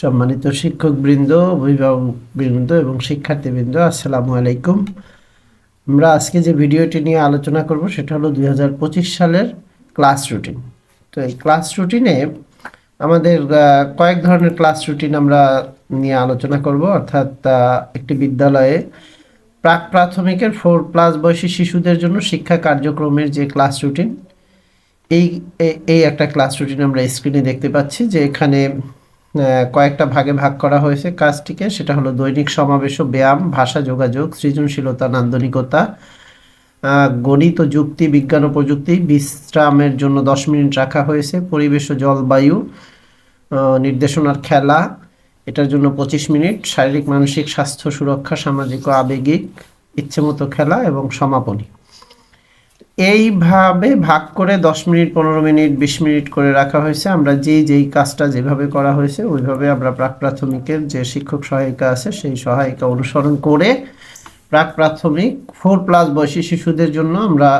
সম্মানিত শিক্ষকবৃন্দ, অভিভাবকবৃন্দ এবং শিক্ষার্থীবৃন্দ, আসসালামু আলাইকুম। আমরা আজকে যে ভিডিওটি নিয়ে আলোচনা করব সেটা হলো দু হাজার পঁচিশ সালের ক্লাস রুটিন। তো এই ক্লাস রুটিনে আমাদের কয়েক ধরনের ক্লাস রুটিন আমরা নিয়ে আলোচনা করব। অর্থাৎ একটি বিদ্যালয়ে প্রাক প্রাথমিকের ফোর প্লাস বয়সী শিশুদের জন্য শিক্ষা কার্যক্রমের যে ক্লাস রুটিন, এই এই একটা ক্লাস রুটিন আমরা স্ক্রিনে দেখতে পাচ্ছি যে এখানে কয়েকটা ভাগে ভাগ করা হয়েছে কাজটিকে। সেটা হলো দৈনিক সমাবেশ ব্যায়াম, ভাষা যোগাযোগ, সৃজনশীলতা, নান্দনিকতা গণিত যুক্তি, বিজ্ঞান ও প্রযুক্তি। বিশ্রামের জন্য দশ মিনিট রাখা হয়েছে। পরিবেশ ও জলবায়ু নির্দেশনার খেলা, এটার জন্য পঁচিশ মিনিট। শারীরিক, মানসিক স্বাস্থ্য সুরক্ষা, সামাজিক ও আবেগিক ইচ্ছেমতো খেলা এবং সমাপনী। এইভাবে ভাগ করে দশ মিনিট, পনেরো মিনিট, বিশ মিনিট করে রাখা হয়েছে। আমরা যেই যেই কাজটা যেভাবে করা হয়েছে, ওইভাবে আমরা প্রাক প্রাথমিকের যে শিক্ষক সহায়িকা আছে, সেই সহায়িকা অনুসরণ করে প্রাক প্রাথমিক ফোর প্লাস বয়সী শিশুদের জন্য আমরা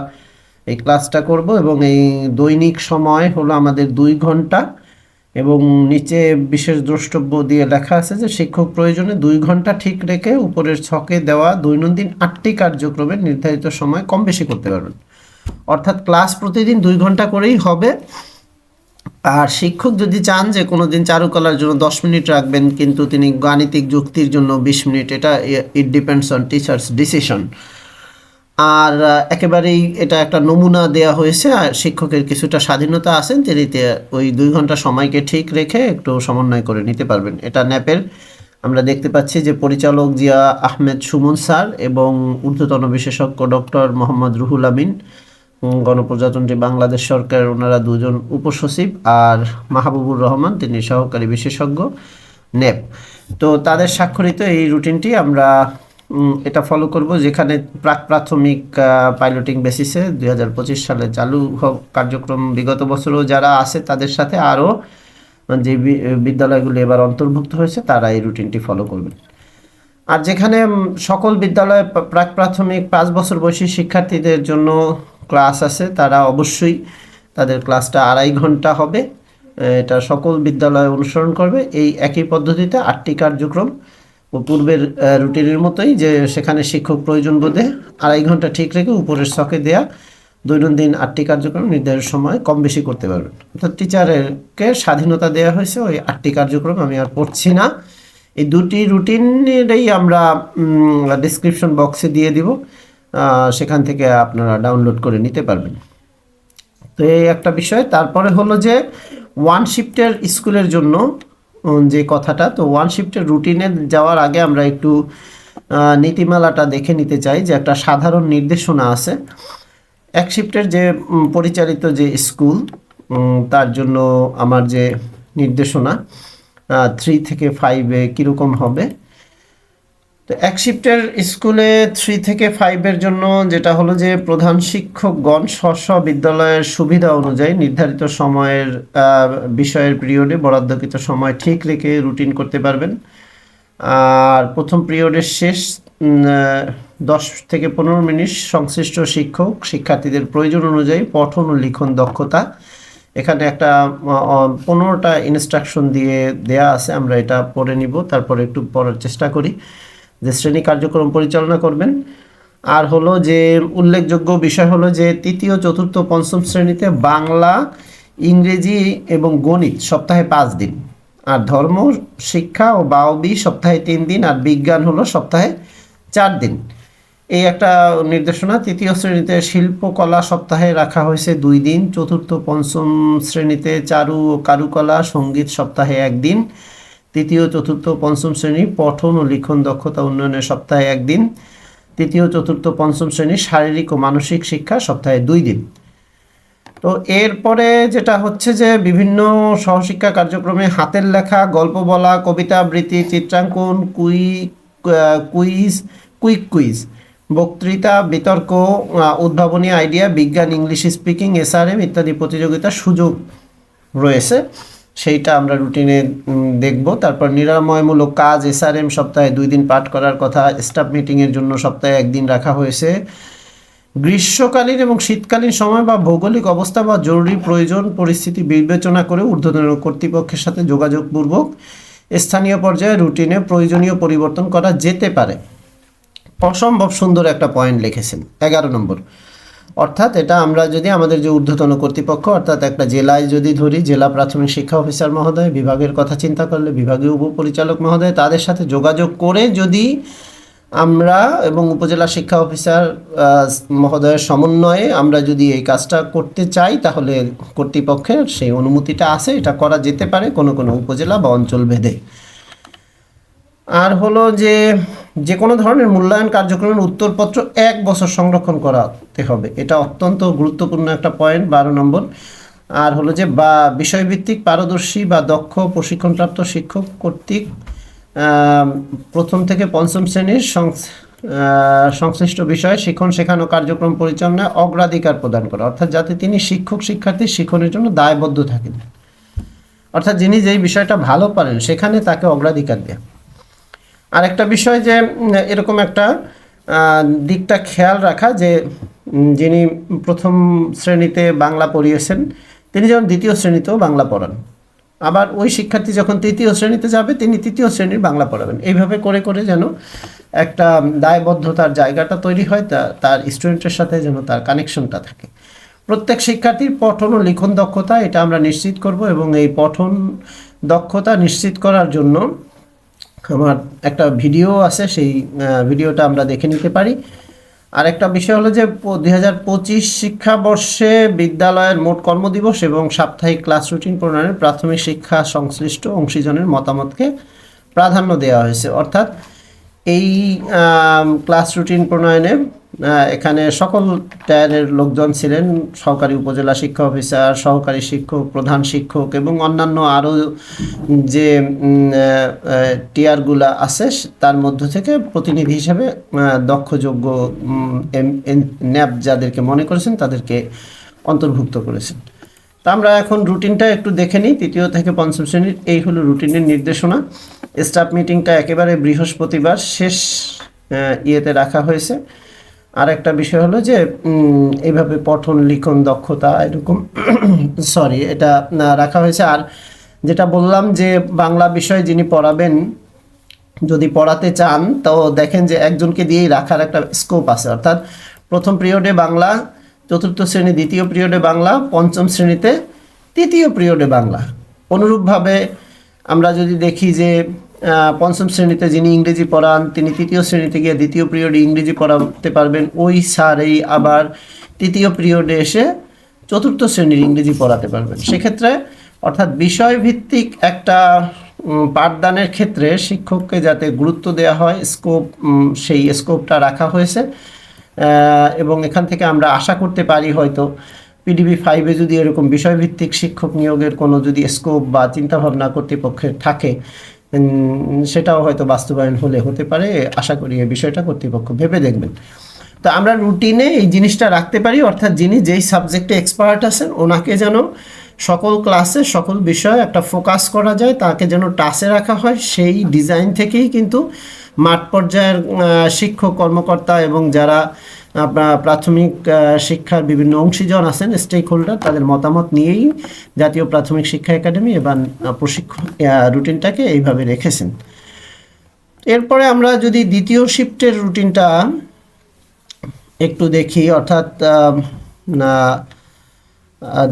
এই ক্লাসটা করব এবং এই দৈনিক সময় হলো আমাদের দুই ঘণ্টা এবং নিচে বিশেষ দ্রষ্টব্য দিয়ে লেখা আছে যে শিক্ষক প্রয়োজনে দুই ঘণ্টা ঠিক রেখে উপরের ছকে দেওয়া দৈনন্দিন আটটি কার্যক্রমের নির্ধারিত সময় কম বেশি করতে পারবেন। অর্থাৎ ক্লাস প্রতিদিন দুই ঘণ্টা করেই হবে। আর শিক্ষক যদি চান যে কোনো দিন চারুকলার জন্য দশ মিনিট রাখবেন, কিন্তু তিনি গাণিতিক যুক্তির জন্য বিশ মিনিট, এটা it depends on teachers decision আর একেবারেই এটা একটা নমুনা দেয়া হয়েছে, আর শিক্ষকের কিছুটা স্বাধীনতা আছেন তিনি ওই দুই ঘণ্টা সময়কে ঠিক রেখে একটু সমন্বয় করে নিতে পারবেন। এটা ন্যাপের, আমরা দেখতে পাচ্ছি যে পরিচালক জিয়া আহমেদ সুমন স্যার এবং ঊর্ধ্বতন বিশেষজ্ঞ ডক্টর মোহাম্মদ রুহুল আমিন গণপ্রজাতন্ত্রী বাংলাদেশ সরকার ওনারা দুজন উপসচিব আর মাহবুবুর রহমান, তিনি সহকারী বিশেষজ্ঞ, নেপ। তো তাদের স্বাক্ষরিত এই রুটিনটি আমরা এটা ফলো করব যেখানে প্রাক প্রাথমিক পাইলটিং বেসিসে দুই হাজার পঁচিশ সালে চালু কার্যক্রম, বিগত বছরও যারা আছে তাদের সাথে আরও যে বিদ্যালয়গুলি এবার অন্তর্ভুক্ত হয়েছে, তারা এই রুটিনটি ফলো করবেন। আর যেখানে সকল বিদ্যালয়ে প্রাক প্রাথমিক পাঁচ বছর বয়সী শিক্ষার্থীদের জন্য ক্লাস আছে, তারা অবশ্যই তাদের ক্লাসটা আড়াই ঘণ্টা হবে। এটা সকল বিদ্যালয়ে অনুসরণ করবে। এই একই পদ্ধতিতে আটটি কার্যক্রম ও পূর্বের রুটিনের মতোই যে সেখানে শিক্ষক প্রয়োজন বোধে আড়াই ঘণ্টা ঠিক রেখে উপরের ছকে দেয়া দৈনন্দিন আটটি কার্যক্রম নির্ধারিত সময় কম বেশি করতে পারবেন। অর্থাৎ টিচারেরকে স্বাধীনতা দেওয়া হয়েছে, ওই আটটি কার্যক্রম আমি আর পড়ছি না। এই দুটি রুটিনেরই আমরা ডিসক্রিপশন বক্সে দিয়ে দিব। সেখান থেকে আপনারা ডাউনলোড করে নিতে পারবেন। তো এই একটা বিষয়। তারপরে হলো যে ওয়ান শিফটের স্কুলের জন্য যে কথাটা, তো ওয়ান শিফটের রুটিনে যাওয়ার আগে আমরা একটু নীতিমালাটা দেখে নিতে চাই যে একটা সাধারণ নির্দেশনা আছে। এক শিফটের যে পরিচালিত যে স্কুল তার জন্য আমার যে নির্দেশনা থ্রি থেকে ফাইভে কীরকম হবে তো এক শিফটের স্কুলে থ্রি থেকে ফাইভের জন্য যেটা হলো যে প্রধান শিক্ষকগণ স্ব বিদ্যালয়ের সুবিধা অনুযায়ী নির্ধারিত সময়ের বিষয়ের পিরিয়ডে বরাদ্দকৃত সময় ঠিক রেখে রুটিন করতে পারবেন। আর প্রথম পিরিয়ডের শেষ দশ থেকে পনেরো মিনিট সংশ্লিষ্ট শিক্ষক, শিক্ষার্থীদের প্রয়োজন অনুযায়ী পঠন ও লিখন দক্ষতা। এখানে একটা পনেরোটা ইনস্ট্রাকশন দিয়ে দেয়া আছে, আমরা এটা পড়ে নিব, তারপরে একটু পড়ার চেষ্টা করি। যে শ্রেণি কার্যক্রম পরিচালনা করবেন। আর হলো যে উল্লেখযোগ্য বিষয় হলো যে তৃতীয়, চতুর্থ, পঞ্চম শ্রেণীতে বাংলা, ইংরেজি এবং গণিত সপ্তাহে পাঁচ দিন। আর ধর্ম, শিক্ষা ও বাউবি সপ্তাহে তিন দিন, আর বিজ্ঞান হলো সপ্তাহে চার দিন। এই একটা নির্দেশনা, তৃতীয় শ্রেণীতে শিল্পকলা সপ্তাহে রাখা হয়েছে দুই দিন, চতুর্থ, পঞ্চম শ্রেণীতে চারু ও কারুকলা, সংগীত সপ্তাহে একদিন তৃতীয়, চতুর্থ, পঞ্চম শ্রেণি পঠন ও লিখন দক্ষতা উন্নয়নের সপ্তাহে একদিন। তৃতীয়, চতুর্থ, পঞ্চম শ্রেণি শারীরিক ও মানসিক শিক্ষা সপ্তাহে দুই দিন। তো এরপরে যেটা হচ্ছে যে বিভিন্ন সহশিক্ষা কার্যক্রমে হাতের লেখা, গল্প বলা, কবিতা আবৃত্তি, চিত্রাঙ্কন, কুই, কুইজ, কুইক কুইজ, বক্তৃতা, বিতর্ক উদ্ভাবনী আইডিয়া, বিজ্ঞান, ইংলিশ স্পিকিং, এসআরএম ইত্যাদি প্রতিযোগিতার সুযোগ রয়েছে। সেইটা আমরা রুটিনে দেখব। তারপর নিরাময়মূলক কাজ এসআরএম সপ্তাহে দুই দিন পাঠ করার কথা স্টাফ মিটিংয়ের জন্য সপ্তাহে একদিন রাখা হয়েছে। গ্রীষ্মকালীন এবং শীতকালীন সময় বা ভৌগোলিক অবস্থা বা জরুরি প্রয়োজন, পরিস্থিতি বিবেচনা করে ঊর্ধ্বতন কর্তৃপক্ষের সাথে যোগাযোগপূর্বক স্থানীয় পর্যায়ে রুটিনে প্রয়োজনীয় পরিবর্তন করা যেতে পারে। অসম্ভব সুন্দর একটা পয়েন্ট লিখেছেন। এগারো নম্বর। অর্থাৎ এটা আমরা যদি আমাদের যে ঊর্ধ্বতন কর্তৃপক্ষ, অর্থাৎ একটা জেলায় যদি ধরি, জেলা প্রাথমিক শিক্ষা অফিসার মহোদয়, বিভাগের কথা চিন্তা করলে বিভাগীয় উপপরিচালক মহোদয়, তাদের সাথে যোগাযোগ করে যদি আমরা এবং উপজেলা শিক্ষা অফিসার মহোদয়ের সমন্বয়ে আমরা যদি এই কাজটা করতে চাই, তাহলে কর্তৃপক্ষের সেই অনুমতিটা আছে, এটা করা যেতে পারে কোনো কোনো উপজেলা বা অঞ্চল ভেদে আর হলো যে যে কোনো ধরনের মূল্যায়ন কার্যক্রমের উত্তরপত্র এক বছর সংরক্ষণ করাতে হবে। এটা অত্যন্ত গুরুত্বপূর্ণ একটা পয়েন্ট বারো নম্বর। আর হলো যে, বা বিষয়ভিত্তিক পারদর্শী বা দক্ষ প্রশিক্ষণপ্রাপ্ত শিক্ষক কর্তৃক প্রথম থেকে পঞ্চম শ্রেণির সংশ্লিষ্ট বিষয়ে, শিক্ষণ শেখানো, কার্যক্রম পরিচালনায় অগ্রাধিকার প্রদান করা। অর্থাৎ যাতে তিনি শিক্ষক, শিক্ষার্থী শিক্ষণের জন্য দায়বদ্ধ থাকেন। অর্থাৎ যিনি যেই বিষয়টা ভালো পারেন, সেখানে তাকে অগ্রাধিকার দেয়া। আর একটা বিষয় যে এরকম একটা দিকটা খেয়াল রাখা যে যিনি প্রথম শ্রেণীতে বাংলা পড়িয়েছেন, তিনি যেমন দ্বিতীয় শ্রেণীতেও বাংলা পড়ান। আবার ওই শিক্ষার্থী যখন তৃতীয় শ্রেণীতে যাবে, তিনি তৃতীয় শ্রেণির বাংলা পড়াবেন। এইভাবে করে করে যেন একটা দায়বদ্ধতার জায়গাটা তৈরি হয়, তা, তার স্টুডেন্টের সাথে যেন তার কানেকশনটা থাকে। প্রত্যেক শিক্ষার্থীর পঠন ও লিখন দক্ষতা, এটা আমরা নিশ্চিত করব এবং এই পঠন দক্ষতা নিশ্চিত করার জন্য আমার একটা ভিডিও আছে, সেই ভিডিওটা আমরা দেখে নিতে পারি। আর একটা বিষয় হলো যে দুই হাজার পঁচিশ শিক্ষাবর্ষে বিদ্যালয়ের মোট কর্মদিবস এবং সাপ্তাহিক ক্লাস রুটিন প্রণয়নের প্রাথমিক শিক্ষা সংশ্লিষ্ট অংশীজনের মতামতকে প্রাধান্য দেওয়া হয়েছে। অর্থাৎ এই ক্লাস রুটিন প্রণয়নে এখানে সকল টায়ারের লোকজন ছিলেন, সহকারী উপজেলা শিক্ষা অফিসার, সহকারী শিক্ষক, প্রধান শিক্ষক এবং অন্যান্য আরও যে টিয়ারগুলা আছে, তার মধ্য থেকে প্রতিনিধি হিসেবে দক্ষযোগ্য ন্যাব যাদেরকে মনে করেছেন, তাদেরকে অন্তর্ভুক্ত করেছেন। আমরা এখন রুটিনটা একটু দেখে নিই। তৃতীয় থেকে পঞ্চম শ্রেণির এই হলো রুটিনের নির্দেশনা। স্টাফ মিটিংটা একেবারে বৃহস্পতিবার শেষ ইয়েতে রাখা হয়েছে। আর একটা বিষয় হলো যে এইভাবে পঠন, লিখন, দক্ষতা এরকম সরি এটা রাখা হয়েছে। আর যেটা বললাম যে, বাংলা বিষয় যিনি পড়াবেন, যদি পড়াতে চান, তো দেখেন যে একজনকে দিয়েই রাখার একটা স্কোপ আছে। অর্থাৎ প্রথম পিরিয়ডে বাংলা চতুর্থ শ্রেণি দ্বিতীয় পিরিয়ডে বাংলা, পঞ্চম শ্রেণীতে তৃতীয় পিরিয়ডে বাংলা। অনুরূপভাবে আমরা যদি দেখি যে পঞ্চম শ্রেণীতে যিনি ইংরেজি পড়ান, তিনি তৃতীয় শ্রেণীতে গিয়ে দ্বিতীয় পিরিয়ডে ইংরেজি পড়াতে পারবেন। ওই স্যারেই আবার তৃতীয় পিরিয়ডে এসে চতুর্থ শ্রেণির ইংরেজি পড়াতে পারবেন। সেক্ষেত্রে অর্থাৎ বিষয়ভিত্তিক একটা পাঠদানের ক্ষেত্রে শিক্ষককে যাতে গুরুত্ব দেওয়া হয় স্কোপ সেই স্কোপটা রাখা হয়েছে। এবং এখান থেকে আমরা আশা করতে পারি হয়তো পিডিবি ফাইভে যদি এরকম বিষয়ভিত্তিক শিক্ষক নিয়োগের কোনো যদি স্কোপ বা চিন্তাভাবনা কর্তৃপক্ষের থাকে সেটাও হয়তো বাস্তবায়ন হলে হতে পারে। আশা করি এই বিষয়টা কর্তৃপক্ষ ভেবে দেখবেন। তো আমরা রুটিনে এই জিনিসটা রাখতে পারি, অর্থাৎ যিনি যেই সাবজেক্টে এক্সপার্ট আছেন, ওনাকে যেন সকল ক্লাসে সকল বিষয়ে একটা ফোকাস করা যায়, তাকে যেন টাচে রাখা হয়, সেই ডিজাইন থেকেই কিন্তু মাঠ পর্যায়ের শিক্ষক, কর্মকর্তা এবং যারা প্রাথমিক শিক্ষার বিভিন্ন অংশীজন আছেন স্টেক হোল্ডার তাদের মতামত নিয়েই জাতীয় প্রাথমিক শিক্ষা একাডেমি এবং প্রশিক্ষণ রুটিনটাকে এইভাবে রেখেছেন। এরপরে আমরা যদি দ্বিতীয় শিফটের রুটিনটা একটু দেখি, অর্থাৎ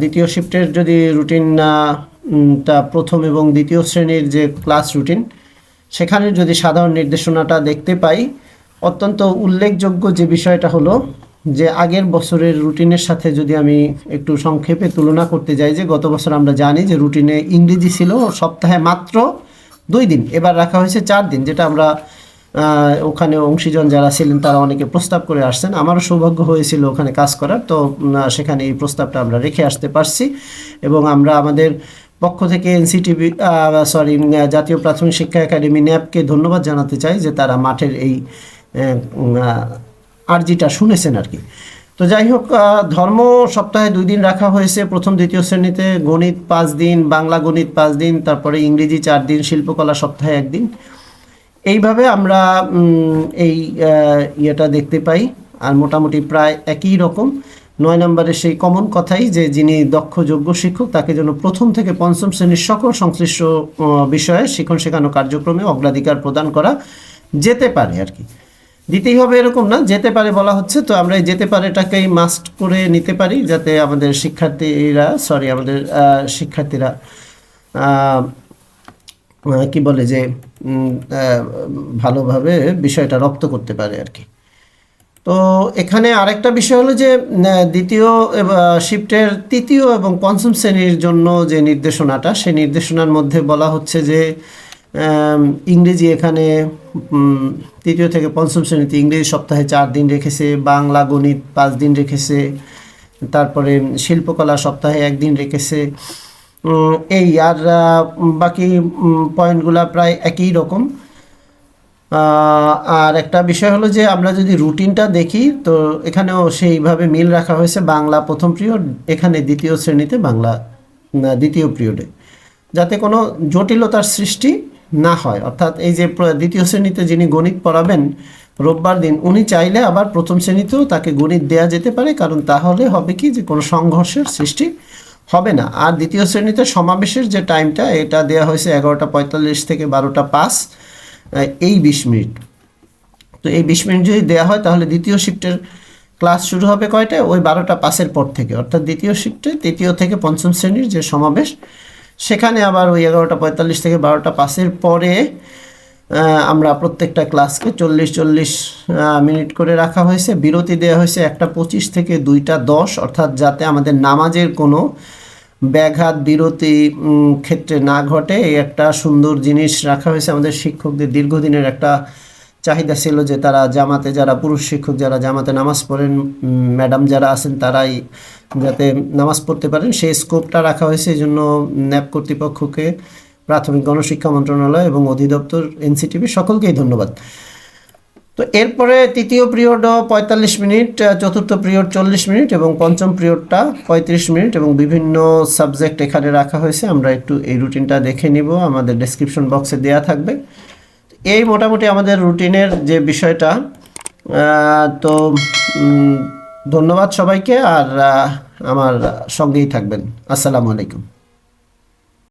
দ্বিতীয় শিফটের যদি রুটিন প্রথম এবং দ্বিতীয় শ্রেণির যে ক্লাস রুটিন সেখানে যদি সাধারণ নির্দেশনাটা দেখতে পাই, অত্যন্ত উল্লেখযোগ্য যে বিষয়টা হলো যে আগের বছরের রুটিনের সাথে যদি আমি একটু সংক্ষেপে তুলনা করতে যাই, যে গত বছর আমরা জানি যে রুটিনে ইংরেজি ছিল সপ্তাহে মাত্র দুই দিন, এবার রাখা হয়েছে চার দিন, যেটা আমরা ওখানে অংশীজন যারা ছিলেন তারা অনেকে প্রস্তাব করে আসছেন। আমারও সৌভাগ্য হয়েছিল ওখানে কাজ করার, তো সেখানে এই প্রস্তাবটা আমরা রেখে আসতে পারছি এবং আমরা আমাদের পক্ষ থেকে এনসিটিভি সরি জাতীয় প্রাথমিক শিক্ষা একাডেমি ন্যাপকে ধন্যবাদ জানাতে চাই যে তারা মাঠের এই আর্জিটা শুনেছেন আর কি। তো যাই হোক ধর্ম সপ্তাহে দুই দিন রাখা হয়েছে প্রথম, দ্বিতীয় শ্রেণীতে। গণিত পাঁচ দিন, বাংলা গণিত পাঁচ দিন, তারপরে ইংরেজি চার দিন, শিল্পকলা সপ্তাহে একদিন এইভাবে আমরা এই ইয়েটা দেখতে পাই। আর মোটামুটি প্রায় একই রকম। নয় নম্বরে সেই কমন কথাই যে যিনি দক্ষ, যোগ্য শিক্ষক, তাকে যেন প্রথম থেকে পঞ্চম শ্রেণির সকল সংশ্লিষ্ট বিষয়ে শিক্ষণ শেখানো কার্যক্রমে অগ্রাধিকার প্রদান করা যেতে পারে আর কি। দিতেই হবে এরকম না, যেতে পারে বলা হচ্ছে, তো আমরা যেতে পারেটাকেই মাস্ট করে নিতে পারি যাতে আমাদের শিক্ষার্থীরা সরি আমাদের শিক্ষার্থীরা কি বলে যে ভালোভাবে বিষয়টা রপ্ত করতে পারে আর কি। তো এখানে আরেকটা বিষয় হলো যে দ্বিতীয় শিফটের তৃতীয় এবং পঞ্চম শ্রেণির জন্য যে নির্দেশনাটা, সেই নির্দেশনার মধ্যে বলা হচ্ছে যে ইংরেজি এখানে তৃতীয় থেকে পঞ্চম শ্রেণীতে ইংরেজি সপ্তাহে চার দিন রেখেছে, বাংলা, গণিত পাঁচ দিন রেখেছে, তারপরে শিল্পকলা সপ্তাহে একদিন রেখেছে। এই আর বাকি পয়েন্টগুলা প্রায় একই রকম। আর একটা বিষয় হলো যে আমরা যদি রুটিনটা দেখি, তো এখানেও সেইভাবে মিল রাখা হয়েছে বাংলা প্রথম পিরিয়ড, এখানে দ্বিতীয় শ্রেণীতে বাংলা দ্বিতীয় পিরিয়ডে। যাতে কোনো জটিলতার সৃষ্টি না হয়। অর্থাৎ এই যে দ্বিতীয় শ্রেণীতে যিনি গণিত পড়াবেন, রোববার দিন উনি চাইলে আবার প্রথম শ্রেণীতেও তাকে গণিত দেয়া যেতে পারে, কারণ তাহলে হবে কি যে কোনো সংঘর্ষের সৃষ্টি হবে না। আর দ্বিতীয় শ্রেণীতে সমাবেশের যে টাইমটা, এটা দেওয়া হয়েছে এগারোটা পঁয়তাল্লিশ থেকে বারোটা পাঁচ। এই বিশ মিনিট। তো এই বিশ মিনিট যদি দেওয়া হয়, তাহলে দ্বিতীয় শিফটের ক্লাস শুরু হবে কয়টায়? ওই বারোটা পাসের পর থেকে। অর্থাৎ দ্বিতীয় শিফটে তৃতীয় থেকে পঞ্চম শ্রেণির যে সমাবেশ, সেখানে আবার ওই এগারোটা পঁয়তাল্লিশ থেকে বারোটা পাসের পরে আমরা প্রত্যেকটা ক্লাসকে চল্লিশ চল্লিশ মিনিট করে রাখা হয়েছে। বিরতি দেওয়া হয়েছে একটা পঁচিশ থেকে দুইটা দশ, অর্থাৎ যাতে আমাদের নামাজের কোনো ব্যাঘাত, বিরতি ক্ষেত্রে না ঘটে একটা সুন্দর জিনিস রাখা হয়েছে আমাদের শিক্ষকদের দীর্ঘদিনের একটা চাহিদা ছিল যে তারা জামাতে যারা, পুরুষ শিক্ষক যারা জামাতে নামাজ পড়েন ম্যাডাম যারা আছেন তারাই যাতে নামাজ পড়তে পারেন। সেই স্কোপটা রাখা হয়েছে, এই জন্য ন্যাপ কর্তৃপক্ষকে প্রাথমিক গণশিক্ষা মন্ত্রণালয় এবং অধিদপ্তর, এনসিটিভি সকলকেই ধন্যবাদ। তো এরপরে তৃতীয় পিরিয়ড পঁয়তাল্লিশ মিনিট চতুর্থ পিরিয়ড চল্লিশ মিনিট এবং পঞ্চম পিরিয়ডটা পঁয়ত্রিশ মিনিট এবং বিভিন্ন সাবজেক্ট এখানে রাখা হয়েছে। আমরা একটু এই রুটিনটা দেখে নিব, আমাদের ডেসক্রিপশন বক্সে দেয়া থাকবে। এই মোটামুটি আমাদের রুটিনের যে বিষয়টা তো ধন্যবাদ সবাইকে আর আমার সঙ্গেই থাকবেন। আসসালামু আলাইকুম।